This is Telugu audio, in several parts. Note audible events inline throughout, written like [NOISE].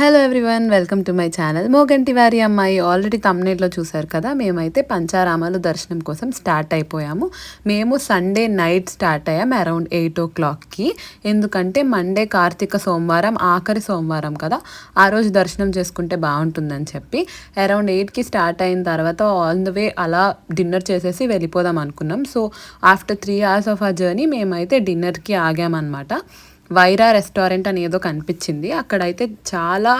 Hello everyone welcome to my channel Moganti వారి అమ్మాయి ఆల్రెడీ తమ్నేట్లో చూశారు కదా? మేమైతే పంచారామాలు దర్శనం కోసం స్టార్ట్ అయిపోయాము. మేము సండే నైట్ స్టార్ట్ అయ్యాం అరౌండ్ ఎయిట్ ఓ క్లాక్కి ఎందుకంటే మండే కార్తీక సోమవారం ఆఖరి సోమవారం కదా? ఆ రోజు దర్శనం చేసుకుంటే బాగుంటుందని చెప్పి అరౌండ్ ఎయిట్కి స్టార్ట్ అయిన తర్వాత ఆన్ ద వే అలా డిన్నర్ చేసేసి వెళ్ళిపోదాం అనుకున్నాం. So after three hours of uh journey మేమైతే డిన్నర్కి ఆగామన్నమాట. వైరా రెస్టారెంట్ అని ఏదో కనిపించింది. అక్కడైతే చాలా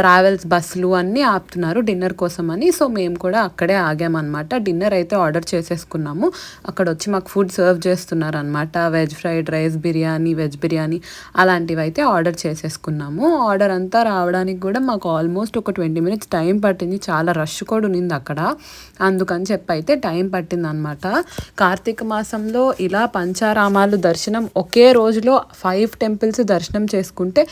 ట్రావెల్స్ బస్సులు అన్నీ ఆపుతున్నారు డిన్నర్ కోసం అని. సో మేము కూడా అక్కడే ఆగామన్నమాట. డిన్నర్ అయితే ఆర్డర్ చేసేసుకున్నాము. అక్కడ వచ్చి మాకు ఫుడ్ సర్వ్ చేస్తున్నారు అనమాట veg fried rice biryani veg biryani అలాంటివి అయితే ఆర్డర్ చేసేసుకున్నాము. ఆర్డర్ అంతా రావడానికి కూడా మాకు ఆల్మోస్ట్ ఒక ట్వంటీ మినిట్స్ టైం పట్టింది. చాలా రష్ కూడా ఉన్నింది అక్కడ. అందుకని చెప్పి అయితే టైం పట్టింది అనమాట కార్తీక మాసంలో ఇలా పంచారామాలు దర్శనం ఒకే రోజులో ఫైవ్ టెంపుల్స్ దర్శనం చేసుకుంటే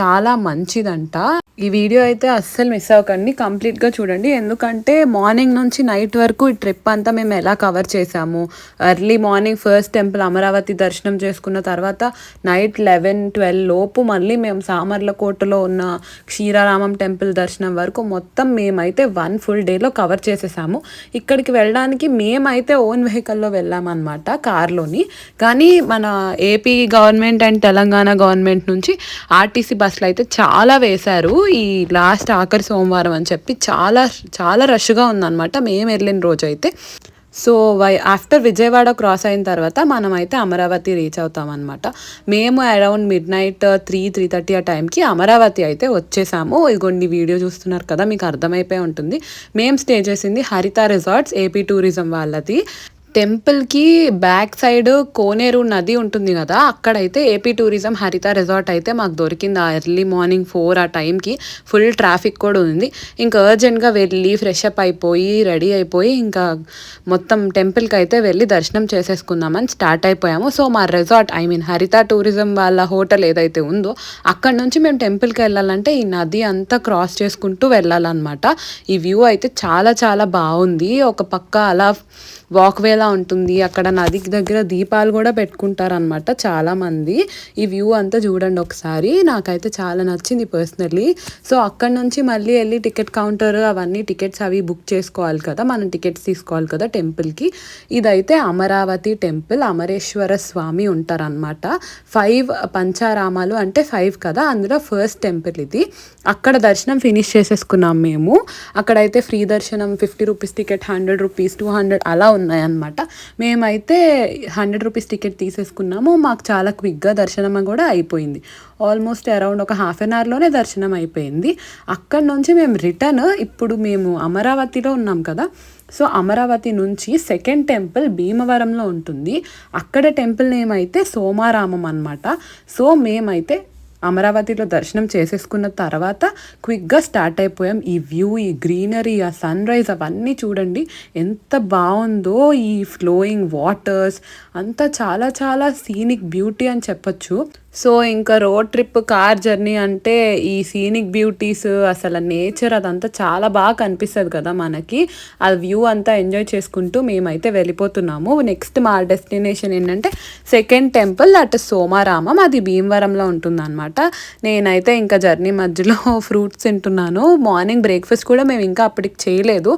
చాలా మంచిదంట. ఈ వీడియో అయితే అస్సలు మిస్ అవ్వకండి. కంప్లీట్గా చూడండి. ఎందుకంటే మార్నింగ్ నుంచి నైట్ వరకు ఈ ట్రిప్ అంతా మేము ఎలా కవర్ చేసాము early morning first temple Amaravati దర్శనం చేసుకున్న తర్వాత నైట్ లెవెన్ ట్వెల్వ్ లోపు మళ్ళీ మేము సామర్లకోటలో ఉన్న క్షీరారామం టెంపుల్ దర్శనం వరకు మొత్తం మేమైతే వన్ ఫుల్ డేలో కవర్ చేసేసాము. ఇక్కడికి వెళ్ళడానికి మేమైతే ఓన్ వెహికల్లో వెళ్ళామన్నమాట కార్లోని. కానీ మన AP government and Telangana government నుంచి ఆర్టీసీ బస్సులు అయితే చాలా వేశారు. ఈ లాస్ట్ ఆఖరి సోమవారం అని చెప్పి చాలా చాలా రష్గా ఉందన్నమాట మేము వెళ్ళిన రోజు అయితే so why after Vijayawada cross అయిన తర్వాత మనం అయితే అమరావతి రీచ్ అవుతామన్నమాట. మేము around midnight three three thirty ఆ టైంకి అమరావతి అయితే వచ్చేసాము. ఇదిగోండి వీడియో చూస్తున్నారు కదా మీకు అర్థమైపోయి ఉంటుంది. మేము స్టే చేసింది హరిత రిసార్ట్స్ ఏపీ టూరిజం వాళ్ళది. టెంపుల్కి బ్యాక్ సైడ్ కోనేరు నది ఉంటుంది కదా అక్కడైతే ఏపీ టూరిజం హరిత రిసార్ట్ అయితే మాకు దొరికింది ఆ ఎర్లీ మార్నింగ్ ఫోర్ ఆ టైంకి. ఫుల్ ట్రాఫిక్ కూడా ఉంది. ఇంకా అర్జెంట్గా వెళ్ళి ఫ్రెష్ అప్ అయిపోయి రెడీ అయిపోయి ఇంకా మొత్తం టెంపుల్కి అయితే వెళ్ళి దర్శనం చేసేసుకుందామని స్టార్ట్ అయిపోయాము. సో మా resort I mean Haritha tourism వాళ్ళ హోటల్ ఏదైతే ఉందో అక్కడ నుంచి మేము టెంపుల్కి వెళ్ళాలంటే ఈ నది అంతా క్రాస్ చేసుకుంటూ వెళ్ళాలన్నమాట. ఈ వ్యూ అయితే చాలా చాలా బాగుంది. ఒక పక్క అలా వాక్వేలా ఉంటుంది. అక్కడ నది దగ్గర దీపాలు కూడా పెట్టుకుంటారనమాట చాలామంది. ఈ వ్యూ అంతా చూడండి ఒకసారి. నాకైతే చాలా నచ్చింది పర్సనలీ సో అక్కడ నుంచి మళ్ళీ వెళ్ళి టికెట్ కౌంటర్ అవన్నీ టికెట్స్ అవి బుక్ చేసుకోవాలి కదా. మనం టికెట్స్ తీసుకోవాలి కదా టెంపుల్కి. ఇదైతే అమరావతి టెంపుల్ అమరేశ్వర స్వామి ఉంటారనమాట ఫైవ్ పంచారామాలు అంటే ఫైవ్ కదా. అందులో ఫస్ట్ టెంపుల్ ఇది. అక్కడ దర్శనం ఫినిష్ చేసేసుకున్నాం మేము. అక్కడైతే ఫ్రీ దర్శనం fifty rupees ticket hundred rupees two hundred అలా ఉన్నాయన్నమాట. మేమైతే హండ్రెడ్ రూపీస్ టికెట్ తీసేసుకున్నాము. మాకు చాలా క్విక్గా దర్శనం కూడా అయిపోయింది. ఆల్మోస్ట్ అరౌండ్ ఒక హాఫ్ అన్ అవర్లోనే దర్శనం అయిపోయింది. అక్కడ నుంచి మేము రిటర్న్ ఇప్పుడు మేము అమరావతిలో ఉన్నాం కదా. సో అమరావతి నుంచి సెకండ్ టెంపుల్ భీమవరంలో ఉంటుంది. అక్కడ టెంపుల్ నేమ్ అయితే సోమారామం అనమాట సో మేమైతే అమరావతిలో దర్శనం చేసేసుకున్న తర్వాత క్విక్గా స్టార్ట్ అయిపోయాం. ఈ వ్యూ ఈ గ్రీనరీ ఆ సన్ రైజ్ అవన్నీ చూడండి. ఎంత బాగుందో ఈ ఫ్లోయింగ్ వాటర్స్. అంతా చాలా చాలా సీనిక్ బ్యూటీ అని చెప్పొచ్చు. సో ఇంకా రోడ్ ట్రిప్ కార్ జర్నీ అంటే ఈ సీనిక్ బ్యూటీస్ అసలు నేచర్ అదంతా చాలా బాగా కనిపిస్తుంది కదా మనకి. ఆ వ్యూ అంతా ఎంజాయ్ చేసుకుంటూ మేమైతే వెళ్ళిపోతున్నాము. నెక్స్ట్ మా డెస్టినేషన్ ఏంటంటే సెకండ్ టెంపుల్ అట్ సోమారామం అది భీమవరంలో ఉంటుందన్నమాట. నేనైతే ఇంకా జర్నీ మధ్యలో [LAUGHS] ఫ్రూట్స్ తింటున్నాను. మార్నింగ్ బ్రేక్ఫాస్ట్ కూడా మేము ఇంకా అప్పటికి చేయలేదు.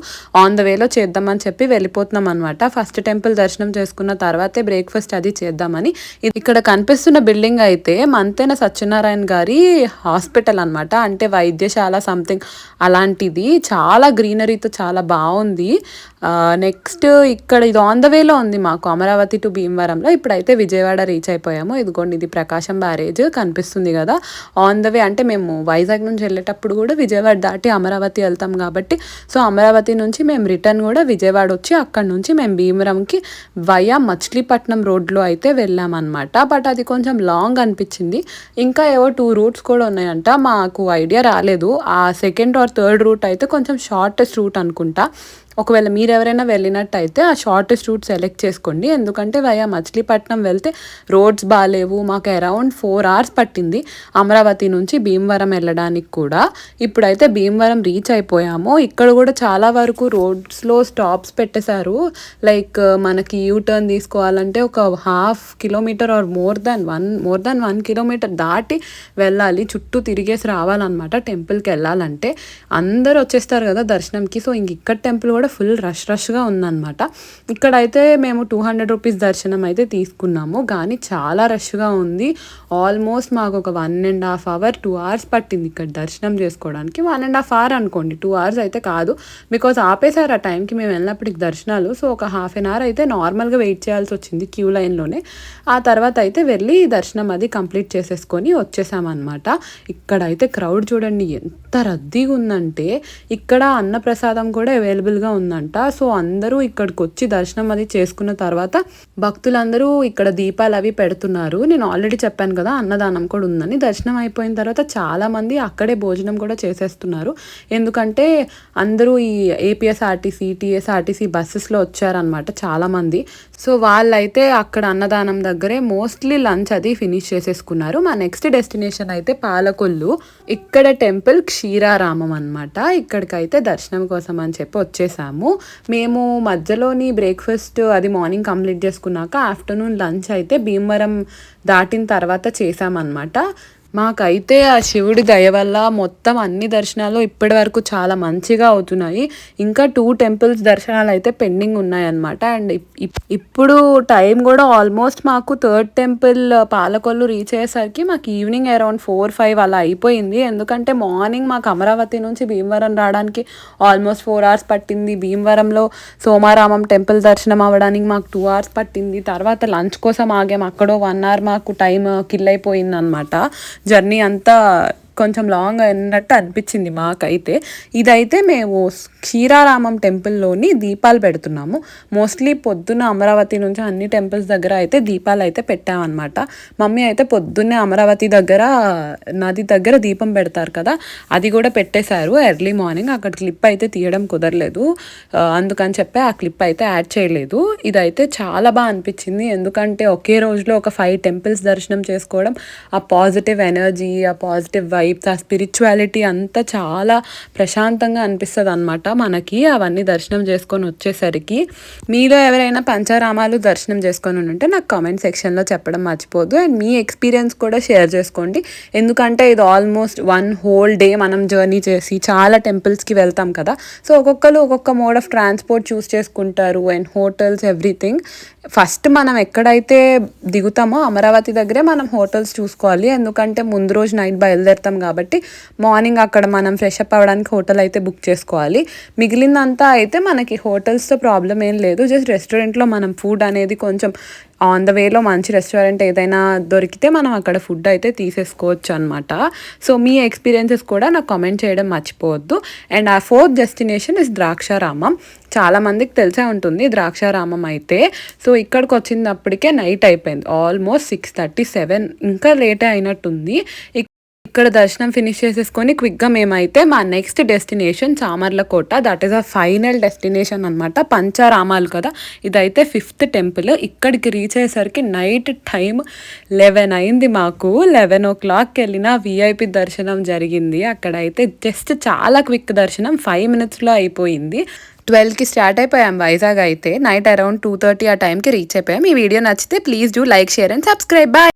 ఆన్ ద వేలో చేద్దామని చెప్పి వెళ్ళిపోతున్నాం అనమాట ఫస్ట్ టెంపుల్ దర్శనం చేసుకున్న తర్వాతే బ్రేక్ఫాస్ట్ అది చేద్దామని. ఇక్కడ కనిపిస్తున్న బిల్డింగ్ అయితే అయితే మంతెన సత్యనారాయణ గారి హాస్పిటల్ అనమాట అంటే వైద్యశాల సంథింగ్ అలాంటిది. చాలా గ్రీనరీతో చాలా బాగుంది. నెక్స్ట్ ఇక్కడ ఇది ఆన్ ద వేలో ఉంది మాకు. అమరావతి టు భీమవరంలో. ఇప్పుడైతే విజయవాడ రీచ్ అయిపోయాము. ఇదిగోండి ఇది ప్రకాశం బ్యారేజ్ కనిపిస్తుంది కదా. ఆన్ ద వే అంటే మేము వైజాగ్ నుంచి వెళ్ళేటప్పుడు కూడా విజయవాడ దాటి అమరావతి వెళ్తాం కాబట్టి. సో అమరావతి నుంచి మేము రిటర్న్ కూడా విజయవాడ వచ్చి అక్కడ నుంచి మేము భీమవరంకి వయా మచిలీపట్నం రోడ్లో అయితే వెళ్ళామన్నమాట. బట్ అది కొంచెం లాంగ్ అని అనిపించింది. ఇంకా ఏవో టూ రూట్స్ కూడా ఉన్నాయంట. మాకు ఐడియా రాలేదు. ఆ సెకండ్ ఆర్ థర్డ్ రూట్ అయితే కొంచెం షార్టెస్ట్ రూట్ అనుకుంటా. ఒకవేళ మీరు ఎవరైనా వెళ్ళినట్టయితే ఆ షార్టెస్ట్ రూట్ సెలెక్ట్ చేసుకోండి. ఎందుకంటే వయా మచిలీపట్నం వెళ్తే రోడ్స్ బాగాలేవు మాకు అరౌండ్ ఫోర్ అవర్స్ పట్టింది అమరావతి నుంచి భీమవరం వెళ్ళడానికి కూడా. ఇప్పుడైతే భీమవరం రీచ్ అయిపోయాము. ఇక్కడ కూడా చాలా వరకు రోడ్స్లో స్టాప్స్ పెట్టేశారు. లైక్ మనకి యూ టర్న్ తీసుకోవాలంటే ఒక half kilometre or more than one more than one kilometre దాటి వెళ్ళాలి. చుట్టూ తిరిగేసి రావాలన్నమాట టెంపుల్కి వెళ్ళాలంటే. అందరు వచ్చేస్తారు కదా దర్శనంకి. సో ఇంక ఇక్కడ టెంపుల్ కూడా ఫుల్ రష్ రష్గా ఉందన్నమాట. ఇక్కడైతే మేము టూ హండ్రెడ్ రూపీస్ దర్శనం అయితే తీసుకున్నాము. కానీ చాలా రష్గా ఉంది. ఆల్మోస్ట్ మాకు ఒక one and half hour two hours పట్టింది ఇక్కడ దర్శనం చేసుకోవడానికి. వన్ అండ్ హాఫ్ అవర్ అనుకోండి. టూ అవర్స్ అయితే కాదు. బికాజ్ ఆపేశారు ఆ టైంకి మేము వెళ్ళినప్పటికి దర్శనాలు. సో ఒక హాఫ్ అన్ అవర్ అయితే నార్మల్గా వెయిట్ చేయాల్సి వచ్చింది క్యూ లైన్లోనే ఆ తర్వాత అయితే వెళ్ళి దర్శనం అది కంప్లీట్ చేసేసుకొని వచ్చేసామన్నమాట. ఇక్కడైతే క్రౌడ్ చూడండి ఎంత రద్దీగా ఉందంటే ఇక్కడ అన్నప్రసాదం కూడా అవైలబుల్గా ఉందంట. సో అందరూ ఇక్కడికి వచ్చి దర్శనం అది చేసుకున్న తర్వాత భక్తులందరూ ఇక్కడ దీపాలు అవి పెడుతున్నారు. నేను ఆల్రెడీ చెప్పాను కదా అన్నదానం కూడా ఉందని. దర్శనం అయిపోయిన తర్వాత చాలామంది అక్కడే భోజనం కూడా చేసేస్తున్నారు. ఎందుకంటే అందరూ ఈ ఏపీఎస్ఆర్టీసీ టీఎస్ఆర్టీసీ బస్సెస్లో వచ్చారనమాట చాలామంది. సో వాళ్ళైతే అక్కడ అన్నదానం దగ్గరే మోస్ట్లీ లంచ్ అది ఫినిష్ చేసేసుకున్నారు. మా నెక్స్ట్ డెస్టినేషన్ అయితే పాలకొల్లు. ఇక్కడ టెంపుల్ క్షీరారామం అనమాట ఇక్కడికైతే దర్శనం కోసం అని చెప్పి వచ్చేసాము. మేము మధ్యలోని బ్రేక్ఫాస్ట్ అది మార్నింగ్ కంప్లీట్ చేసుకున్నాక ఆఫ్టర్నూన్ లంచ్ అయితే భీమవరం దాటిన తర్వాత చేసామన్నమాట. మాకైతే ఆ శివుడి దయ వల్ల మొత్తం అన్ని దర్శనాలు ఇప్పటి వరకు చాలా మంచిగా అవుతున్నాయి. ఇంకా టూ టెంపుల్స్ దర్శనాలు అయితే పెండింగ్ ఉన్నాయన్నమాట. అండ్ ఇప్పుడు టైం కూడా ఆల్మోస్ట్ మాకు థర్డ్ టెంపుల్ పాలకొల్లు రీచ్ అయ్యేసరికి మాకు ఈవినింగ్ అరౌండ్ ఫోర్ ఫైవ్ అలా అయిపోయింది. ఎందుకంటే మార్నింగ్ మాకు అమరావతి నుంచి భీమవరం రావడానికి ఆల్మోస్ట్ ఫోర్ అవర్స్ పట్టింది. భీమవరంలో సోమారామం టెంపుల్ దర్శనం అవ్వడానికి మాకు టూ అవర్స్ పట్టింది. తర్వాత లంచ్ కోసం ఆగాం. అక్కడో వన్ అవర్ మాకు టైం కిల్ అయిపోయింది అనమాట జర్నీ అంతా కొంచెం లాంగ్ అయినట్టు అనిపించింది మాకైతే. ఇదైతే మేము క్షీరారామం టెంపుల్లోని దీపాలు పెడుతున్నాము. మోస్ట్లీ పొద్దున్న అమరావతి నుంచి అన్ని టెంపుల్స్ దగ్గర అయితే దీపాలు అయితే పెట్టామన్నమాట. మమ్మీ అయితే పొద్దున్నే అమరావతి దగ్గర నది దగ్గర దీపం పెడతారు కదా అది కూడా పెట్టేశారు. ఎర్లీ మార్నింగ్ అక్కడ క్లిప్ అయితే తీయడం కుదరలేదు. అందుకని చెప్పి ఆ క్లిప్ అయితే యాడ్ చేయలేదు. ఇదైతే చాలా బాగా అనిపించింది. ఎందుకంటే ఒకే రోజులో ఒక ఫైవ్ టెంపుల్స్ దర్శనం చేసుకోవడం ఆ పాజిటివ్ ఎనర్జీ ఆ పాజిటివ్ వైబ్స్ ఆ స్పిరిచువాలిటీ అంతా చాలా ప్రశాంతంగా అనిపిస్తుంది అనమాట మనకి. అవన్నీ దర్శనం చేసుకొని వచ్చేసరికి మీలో ఎవరైనా పంచారామాలు దర్శనం చేసుకొని ఉంటే నాకు కామెంట్ సెక్షన్లో చెప్పడం మర్చిపోదు. అండ్ మీ ఎక్స్పీరియన్స్ కూడా షేర్ చేసుకోండి. ఎందుకంటే ఇది ఆల్మోస్ట్ వన్ హోల్ డే మనం జర్నీ చేసి చాలా టెంపుల్స్కి వెళ్తాం కదా. సో ఒక్కొక్కరు ఒక్కొక్క మోడ్ ఆఫ్ ట్రాన్స్పోర్ట్ చూస్ చేసుకుంటారు అండ్ హోటల్స్ ఎవ్రీథింగ్ ఫస్ట్ మనం ఎక్కడైతే దిగుతామో అమరావతి దగ్గరే మనం హోటల్స్ చూసుకోవాలి. ఎందుకంటే ముందు రోజు నైట్ బయలుదేరుతాం వెళ్తాం కాబట్టి మార్నింగ్ అక్కడ మనం ఫ్రెష్ అప్ అవ్వడానికి హోటల్ అయితే బుక్ చేసుకోవాలి. మిగిలిందంతా అయితే మనకి హోటల్స్తో ప్రాబ్లం ఏం లేదు. జస్ట్ రెస్టారెంట్లో మనం ఫుడ్ అనేది కొంచెం ఆన్ ద వేలో మంచి రెస్టారెంట్ ఏదైనా దొరికితే మనం అక్కడ ఫుడ్ అయితే తీసేసుకోవచ్చు అనమాట సో మీ ఎక్స్పీరియన్సెస్ కూడా నాకు కామెంట్ చేయడం మర్చిపోవద్దు. అండ్ ఆ ఫోర్త్ డెస్టినేషన్ ఇస్ ద్రాక్షారామం. చాలామందికి తెలిసే ఉంటుంది ద్రాక్షారామం అయితే. సో ఇక్కడికి వచ్చినప్పటికే నైట్ అయిపోయింది. ఆల్మోస్ట్ సిక్స్ థర్టీ సెవెన్ ఇంకా లేటే అయినట్టుంది. ఇక్కడ దర్శనం ఫినిష్ చేసేసుకొని క్విక్గా మేమైతే మా next destination Chamarlakota. That is a final destination అనమాట పంచారామాలు కదా. ఇదైతే ఫిఫ్త్ టెంపుల్ ఇక్కడికి రీచ్ అయ్యేసరికి నైట్ టైం లెవెన్ అయింది మాకు. లెవెన్ ఓ క్లాక్కి వెళ్ళిన విఐపి దర్శనం జరిగింది. అక్కడైతే జస్ట్ చాలా క్విక్ దర్శనం. ఫైవ్ మినిట్స్లో అయిపోయింది. ట్వెల్వ్కి స్టార్ట్ అయిపోయాం వైజాగ్ అయితే. నైట్ అరౌండ్ టూ థర్టీ ఆ టైంకి రీచ్ అయిపోయాం. ఈ వీడియో నచ్చితే please do like share and subscribe bye